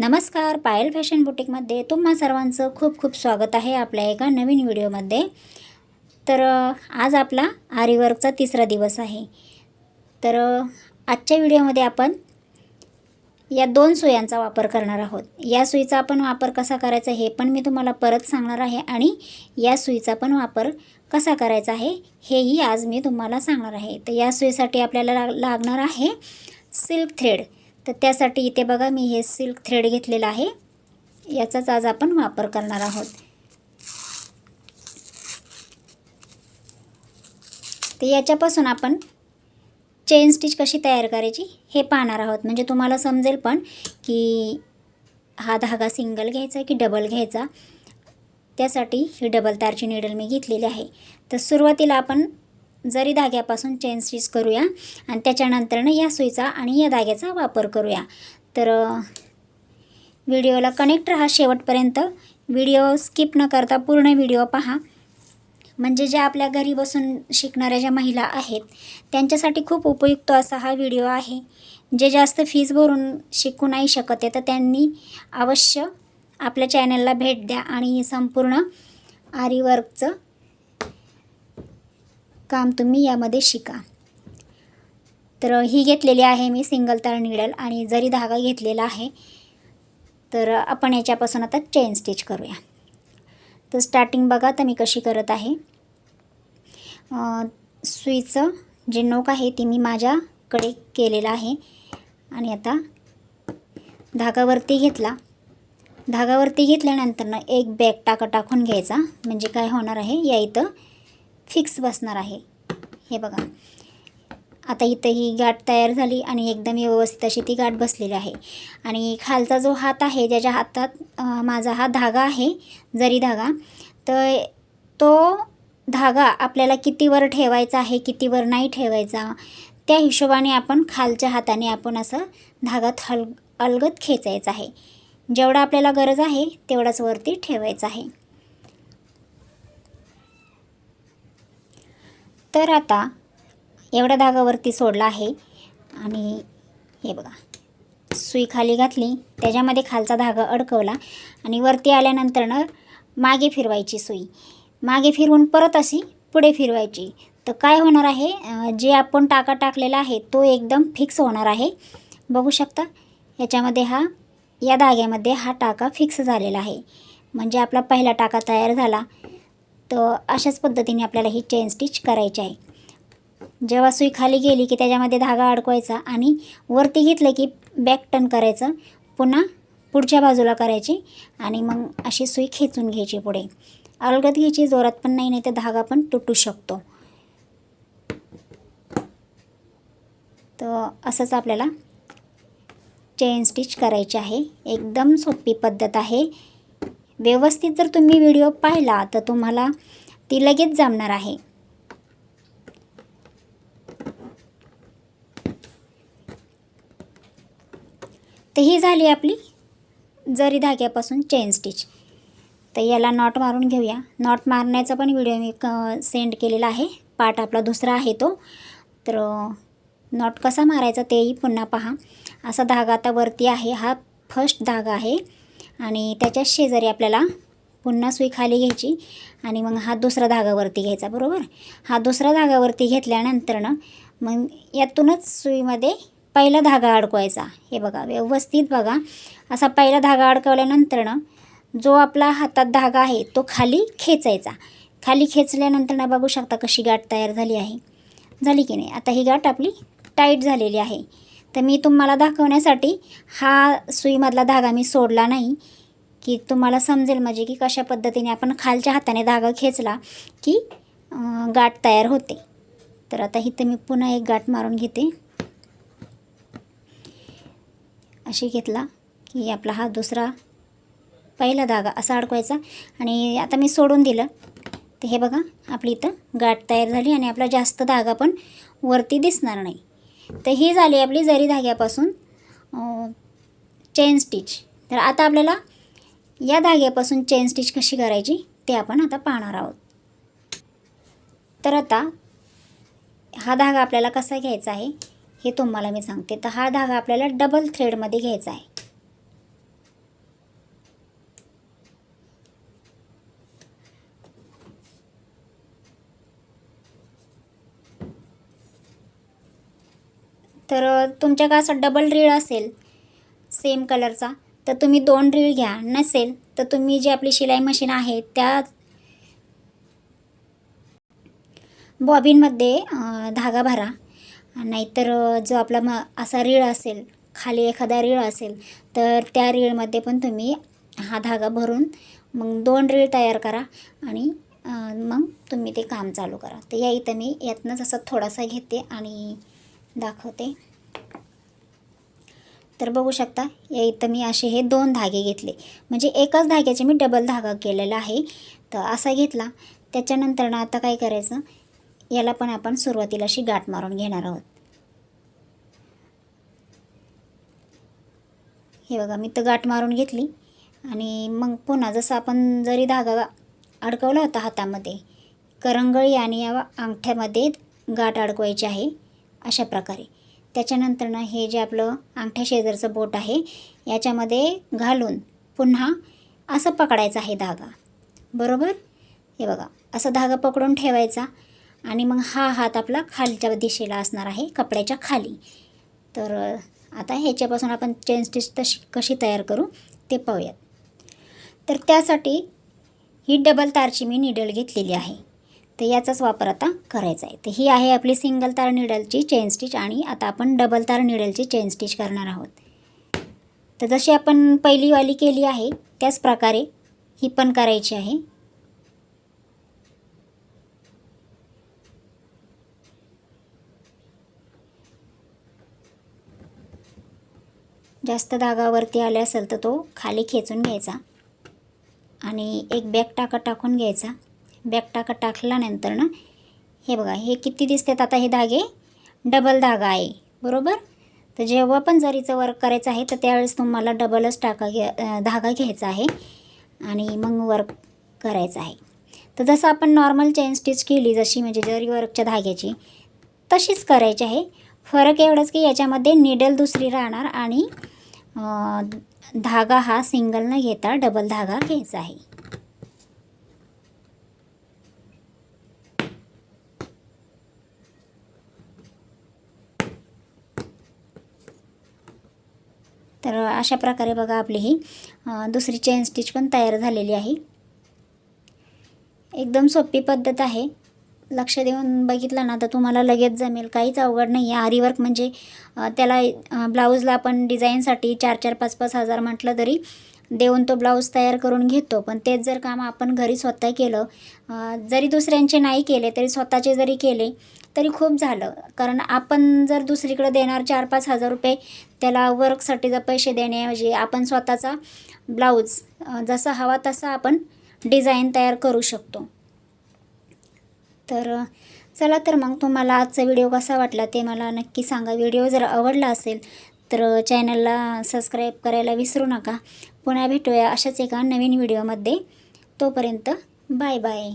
नमस्कार पायल फॅशन बुटीकमध्ये तुम्हा सर्वांचं खूप खूप स्वागत आहे आपल्या एका नवीन व्हिडिओमध्ये. तर आज आपला आरीवर्कचा तिसरा दिवस आहे. तर आजच्या व्हिडिओमध्ये आपण या दोन सुयांचा वापर करणार आहोत. या सुईचा आपण वापर कसा करायचा हे पण मी तुम्हाला परत सांगणार आहे आणि या सुईचा पण वापर कसा करायचा आहे हेही आज मी तुम्हाला सांगणार आहे. तर या सुईसाठी आपल्याला लाग लागणार आहे सिल्क थ्रेड. तर त्यासाठी इथे बघा मी हे सिल्क थ्रेड घेतलेलं आहे. याचाच आज आपण वापर करणार आहोत. तर याच्यापासून आपण चेन स्टिच कशी तयार करायची हे पाहणार आहोत. म्हणजे तुम्हाला समजेल पण की हा धागा सिंगल घ्यायचा की डबल घ्यायचा? त्यासाठी ही डबल तारची निडल मी घेतलेली आहे. तर सुरुवातीला आपण जरी धाग्यापासून चेन स्टिच करूया आणि त्याच्यानंतरनं या सुईचा आणि या धाग्याचा वापर करूया. तर व्हिडिओला कनेक्ट राहा शेवटपर्यंत. व्हिडिओ स्किप न करता पूर्ण व्हिडिओ पहा. म्हणजे ज्या आपल्या घरी बसून शिकणाऱ्या ज्या महिला आहेत त्यांच्यासाठी खूप उपयुक्त असा हा व्हिडिओ आहे. जे जास्त फीज भरून शिकू नाही शकत आहे तर त्यांनी अवश्य आपल्या चॅनलला भेट द्या आणि संपूर्ण आरीवर्कचं काम तुम्ही यामध्ये शिका. तर ही घेतलेली आहे मी सिंगल तार निडल आणि जरी धागा घेतलेला आहे तर आपण याच्यापासून आता चेन स्टिच करूया. तर स्टार्टिंग बघा तर मी कशी करत आहे. सुईचं जे नोक आहे ती मी माझ्याकडे केलेलं आहे. आणि आता धागावरती घेतला. धागावरती घेतल्यानंतरनं एक बॅग टाका टाकून घ्यायचा. म्हणजे काय होणार आहे या इथं फिक्स बसणार आहे. हे बघा. आता इथं ही गाठ तयार झाली आणि एकदम व्यवस्थित अशी ती गाठ बसलेली आहे. आणि खालचा जो हात आहे ज्याच्या हातात माझा हा धागा आहे जरी धागा तर तो धागा आपल्याला कितीवर ठेवायचा आहे कितीवर नाही ठेवायचा त्या हिशोबाने आपण खालच्या हाताने आपण असं धागा हल अलगत खेचायचा आहे. जेवढा आपल्याला गरज आहे तेवढाच वरती ठेवायचं आहे. तर आता एवढ्या धागावरती सोडला आहे. आणि हे बघा सुई खाली घातली त्याच्यामध्ये खालचा धागा अडकवला आणि वरती आल्यानंतरनं मागे फिरवायची सुई. मागे फिरवून परत अशी पुढे फिरवायची. तर काय होणार आहे? जे आपण टाका टाकलेला आहे तो एकदम फिक्स होणार आहे. बघू शकता याच्यामध्ये हा या धाग्यामध्ये हा टाका फिक्स झालेला आहे. म्हणजे आपला पहिला टाका तयार झाला. तर अशाच पद्धतीने आपल्याला ही चेन स्टिच करायची आहे. जेव्हा सुई खाली गेली की त्याच्यामध्ये धागा अडकवायचा आणि वरती घेतलं की बॅक टर्न करायचं पुन्हा पुढच्या बाजूला करायची आणि मग अशी सुई खेचून घ्यायची पुढे. अलगद घ्यायची जोरात पण नाही नाही तर धागा पण तुटू शकतो. तर असंच आपल्याला चेन स्टिच करायची आहे. एकदम सोपी पद्धत आहे. व्यवस्थित जर तुम्ही व्हिडिओ पाहिला तर तुम्हाला ती लगेच जमणार आहे. तर ही झाली आपली जरी धाग्यापासून चेन स्टिच तर याला नॉट मारून घेऊया. नॉट मारण्याचा पण व्हिडिओ मी क सेंड केलेला आहे. पार्ट आपला दुसरा आहे तो. तर नॉट कसा मारायचा तेही पुन्हा पहा. असा धागा आता वरती आहे. हा फर्स्ट धागा आहे. आणि त्याच्या शेजारी आपल्याला पुन्हा सुई खाली घ्यायची आणि मग हा दुसरा धागावरती घ्यायचा बरोबर? हा दुसरा धागावरती घेतल्यानंतरनं मग यातूनच सुईमध्ये पहिला धागा अडकवायचा. हे बघा व्यवस्थित बघा. असा पहिला धागा अडकवल्यानंतरनं जो आपला हातात धागा आहे तो खाली खेचायचा. खाली खेचल्यानंतर बघू शकता कशी गाठ तयार झाली आहे. झाली की नाही? आता ही गाठ आपली टाईट झालेली आहे. तर मी तुम्हाला दाखवण्यासाठी हा सुईमधला धागा मी सोडला नाही. की तुम्हाला समजेल म्हणजे की कशा पद्धतीने आपण खालच्या हाताने धागा खेचला की गाठ तयार होते. तर आता इथं मी पुन्हा एक गाठ मारून घेते. अशी घेतला की आपला हा दुसरा पहिला धागा असा अडकवायचा. आणि आता मी सोडून दिलं. तर हे बघा आपली इथं गाठ तयार झाली आणि आपला जास्त धागा पण वरती दिसणार नाही. तर ही झाली आपली जरी धाग्यापासून चेन स्टिच तर आता आपल्याला या धाग्यापासून चेन स्टिच कशी करायची ते आपण आता पाहणार आहोत. तर आता हा धागा आपल्याला कसा घ्यायचा आहे हे तुम्हाला मी सांगते. तर हा धागा आपल्याला डबल थ्रेडमध्ये घ्यायचा आहे. तर अ, तुमच्याकडे असं डबल रीळ असेल सेम कलरचा तर तुम्ही दोन रीळ घ्या. नसेल तर तुम्ही जी आपली शिलाई मशीन आहे त्या बॉबिनमध्ये धागा भरा. नाहीतर जो आपला म असा रीळ असेल खाली एखादा रीळ असेल तर त्या रीळमध्ये पण तुम्ही हा धागा भरून मग दोन रीळ तयार करा आणि मग तुम्ही ते काम चालू करा. तर या इथं मी यातनंच असं थोडासा घेते आणि दाखवते. तर बघू शकता या इथं मी असे हे दोन धागे घेतले. म्हणजे एकाच धाग्याचे मी डबल धागा केलेला आहे. तर असा घेतला. त्याच्यानंतर ना आता काय करायचं? याला पण आपण सुरुवातीला अशी गाठ मारून घेणार आहोत. हे बघा मी तर गाठ मारून घेतली. आणि मग पुन्हा जसं आपण जरी धागा अडकवला होता हातामध्ये करंगळी आणि या अंगठ्यामध्ये गाठ अडकवायची आहे. अशा प्रकारे. त्याच्यानंतर ना हे जे आपलं अंगठ्या शेजारचं बोट आहे याच्यामध्ये घालून पुन्हा असं पकडायचं आहे धागा. बरोबर? हे बघा असं धागा पकडून ठेवायचा आणि मग हा हात आपला खालच्या दिशेला असणार आहे कपड्याच्या खाली. तर आता ह्याच्यापासून आपण चेन स्टिच तशी कशी तयार करू ते पाहूयात. तर त्यासाठी ही डबल तारची मी निडल घेतलेली आहे. तर याचाच वापर आता करायचा आहे. तर ही आहे आपली सिंगल तार निडलची चेन स्टिच आणि आता आपण डबल तार निडलची चेन स्टिच करणार आहोत. तर जशी आपण पहिली वाली केली आहे त्याच प्रकारे ही पण करायची आहे. जास्त धागावरती आले असेल तर तो खाली खेचून घ्यायचा आणि एक बॅग टाका टाकून घ्यायचा. बॅक टाका टाकल्यानंतर ना हे बघा हे किती दिसतात आता हे धागे? डबल धागा आहे बरोबर? तर जेव्हा पण जरीचं वर्क करायचं आहे तर त्यावेळेस तुम्हाला डबलच टाका घ्या धागा घ्यायचा आहे आणि मग वर्क करायचं आहे. तर जसं आपण नॉर्मल चेन स्टिच केली जशी म्हणजे जरी वर्कच्या धाग्याची तशीच करायची आहे. फरक एवढंच की याच्यामध्ये निडल दुसरी राहणार आणि धागा हा सिंगल न घेता डबल धागा घ्यायचा आहे. तर अशा प्रकारे बघा आपली ही दुसरी चेन स्टिच पण तयार झालेली आहे. एकदम सोपी पद्धत आहे. लक्ष देऊन बघितलं ना तर तुम्हाला लगेच जमेल. काहीच अवघड नाही आहे आरीवर्क म्हणजे त्याला ब्लाऊजला आपण डिझाईनसाठी चार चार पाच पाच हजार म्हटलं तरी देऊन तो ब्लाऊज तयार करून घेतो. पण तेच जर काम आपण घरी स्वतः केलं जरी दुसऱ्यांचे नाही केले तरी स्वतःचे जरी केले तरी खूप झालं. कारण आपण जर दुसरीकडे देणार चार पाच हजार रुपये त्याला वर्कसाठी जर पैसे देण्याऐवजी म्हणजे आपण स्वतःचा ब्लाऊज जसा हवा तसा आपण डिझाईन तयार करू शकतो. तर चला तर मग तुम्हाला आजचा व्हिडिओ कसा वाटला ते मला नक्की सांगा. व्हिडिओ जर आवडला असेल तर चॅनलला सबस्क्राईब करायला विसरू नका. पुन्हा भेटूया अशाच एका नवीन व्हिडिओमध्ये तोपर्यंत बाय बाय